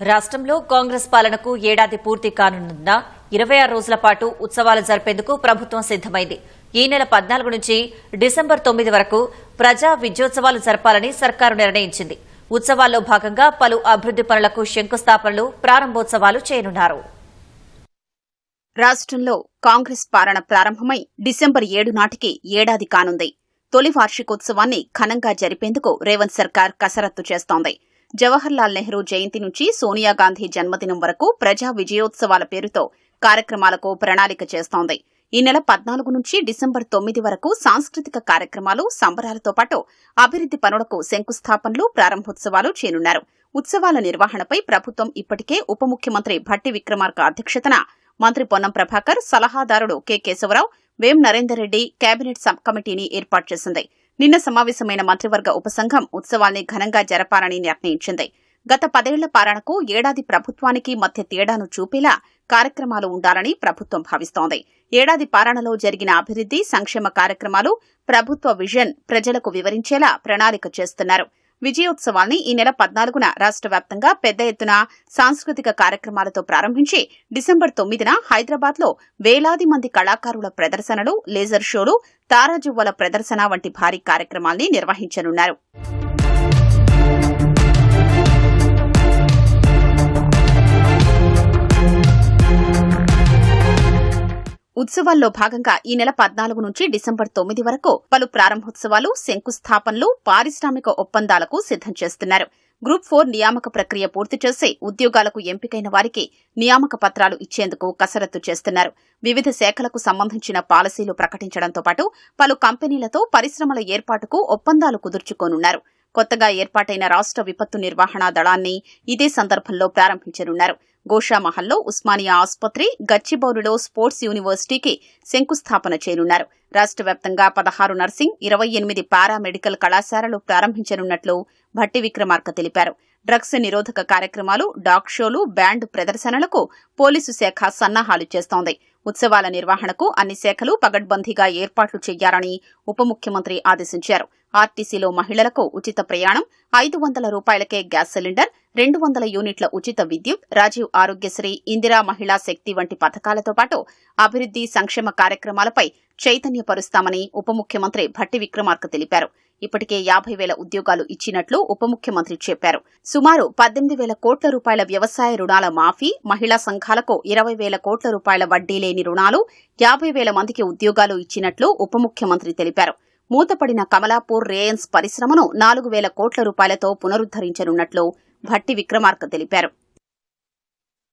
రాష్ట్రంలో కాంగ్రెస్ పాలనకు ఏడాది పూర్తి కానున్న ఇరవై ఆరు రోజుల పాటు ఉత్సవాలు జరిపేందుకు ప్రభుత్వం సిద్దమైంది ఈ నెల పద్నాలుగు నుంచి డిసెంబర్ తొమ్మిది వరకు ప్రజా విజయోత్సవాలు జరపాలని సర్కారు నిర్ణయించింది. ఉత్సవాల్లో భాగంగా పలు అభివృద్ది పనులకు శంకుస్థాపనలు ప్రారంభోత్సవాలు చేయనున్నారు. రాష్ట్రంలో కాంగ్రెస్ పాలన ప్రారంభమై డిసెంబర్ ఏడు నాటికి ఏడాది కానుంది. తొలి వార్షికోత్సవాన్ని ఘనంగా జరిపేందుకు రేవంత్ సర్కార్ కసరత్తు చేస్తోంది. జవహర్లాల్ నెహ్రూ జయంతి నుంచి సోనియా గాంధీ జన్మదినం వరకు ప్రజా విజయోత్సవాల పేరుతో కార్యక్రమాలకు ప్రణాళిక చేస్తోంది. ఈ నెల పద్నాలుగు నుంచి డిసెంబర్ తొమ్మిది వరకు సాంస్కృతిక కార్యక్రమాలు సంబరాలతో పాటు అభివృద్ది పనులకు శంకుస్థాపనలు ప్రారంభోత్సవాలు చేనున్నారు ఉత్సవాల నిర్వహణపై ప్రభుత్వం ఇప్పటికే ఉప ముఖ్యమంత్రి భట్టి విక్రమార్క అధ్యక్షతన మంత్రి పొన్నం ప్రభాకర్ సలహాదారుడు K Keshavarao Vem Narender Reddy cabinet sub కమిటీని ఏర్పాటు చేసింది. నిన్న సమావేశమైన మంత్రివర్గ ఉపసంఘం ఉత్సవాల్ని ఘనంగా జరపాలని నిర్ణయించింది. గత పదేళ్ళ పాలనకు ఏడాది ప్రభుత్వానికి మధ్య తేడాను చూపేలా కార్యక్రమాలు ఉండాలని ప్రభుత్వం భావిస్తోంది. ఏడాది పాలనలో జరిగిన అభివృద్ది సంక్షేమ కార్యక్రమాలు ప్రభుత్వ విజన్ ప్రజలకు వివరించేలా ప్రణాళిక చేస్తున్నారు. విజయోత్సవాల్ని ఈ నెల పద్నాలుగున రాష్ట్ర వ్యాప్తంగా పెద్ద ఎత్తున సాంస్కృతిక కార్యక్రమాలతో ప్రారంభించి డిసెంబర్ తొమ్మిదిన హైదరాబాద్లో వేలాది మంది కళాకారుల ప్రదర్శనలు లేజర్ షోలు తారాజువ్వల ప్రదర్శన వంటి భారీ కార్యక్రమాల్ని నిర్వహించనున్నారు. ఉత్సవాల్లో భాగంగా ఈ నెల పద్నాలుగు నుంచి డిసెంబర్ తొమ్మిది వరకు పలు ప్రారంభోత్సవాలు శంకుస్థాపనలు పారిశ్రామిక ఒప్పందాలకు సిద్దం చేస్తున్నారు. గ్రూప్ ఫోర్ నియామక ప్రక్రియ పూర్తి చేసి ఉద్యోగాలకు ఎంపికైన వారికి నియామక పత్రాలు ఇచ్చేందుకు కసరత్తు చేస్తున్నారు. వివిధ శాఖలకు సంబంధించిన పాలసీలు ప్రకటించడంతో పాటు పలు కంపెనీలతో పరిశ్రమల ఏర్పాటుకు ఒప్పందాలు కుదుర్చుకోనున్నారు. కొత్తగా ఏర్పాటైన రాష్ట్ర విపత్తు నిర్వహణ దళాన్ని ఇదే సందర్భంలో ప్రారంభించనున్నారు. గోషామహల్లో ఉస్మానియా ఆసుపత్రి గచ్చిబౌలిలో స్పోర్ట్స్ యూనివర్సిటీకి శంకుస్థాపన చేయనున్నారు. రాష్ట్ర వ్యాప్తంగా పదహారు నర్సింగ్ ఇరవై ఎనిమిది పారామెడికల్ కళాశాలలు ప్రారంభించనున్నట్లు భట్టి విక్రమార్క తెలిపారు. డ్రగ్స్ నిరోధక కార్యక్రమాలు డాగ్ షోలు బ్యాండ్ ప్రదర్శనలకు పోలీసు శాఖ సన్నాహాలు చేస్తోంది. ఉత్సవాల నిర్వహణకు అన్ని శాఖలు పగడ్బందీగా ఏర్పాట్లు చేయాలని ఉప ముఖ్యమంత్రి ఆదేశించారు. ఆర్టీసీలో మహిళలకు ఉచిత ప్రయాణం ఐదు వందల రూపాయలకే గ్యాస్ సిలిండర్ రెండు వందల యూనిట్ల ఉచిత విద్యుత్ రాజీవ్ ఆరోగ్యశ్రీ ఇందిరా మహిళా శక్తి వంటి పథకాలతో పాటు అభివృద్ది సంక్షేమ కార్యక్రమాలపై చైతన్యపరుస్తామని ఉప ముఖ్యమంత్రి భట్టి విక్రమార్క తెలిపారు. ఇప్పటికే యాభై వేల ఉద్యోగాలు ఇచ్చినట్లు ఉప ముఖ్యమంత్రి చెప్పారు. సుమారు పద్దెనిమిది వేల కోట్ల రూపాయల వ్యవసాయ రుణాల మాఫీ మహిళా సంఘాలకు ఇరవై వేల కోట్ల రూపాయల వడ్డీ లేని రుణాలు యాభై వేల మందికి ఉద్యోగాలు ఇచ్చినట్లు ఉప ముఖ్యమంత్రి తెలిపారు. మూతపడిన కమలాపూర్ రేయన్స్ పరిశ్రమను నాలుగు వేల కోట్ల రూపాయలతో పునరుద్దరించనున్నట్లు భట్టి విక్రమార్క తెలిపారు.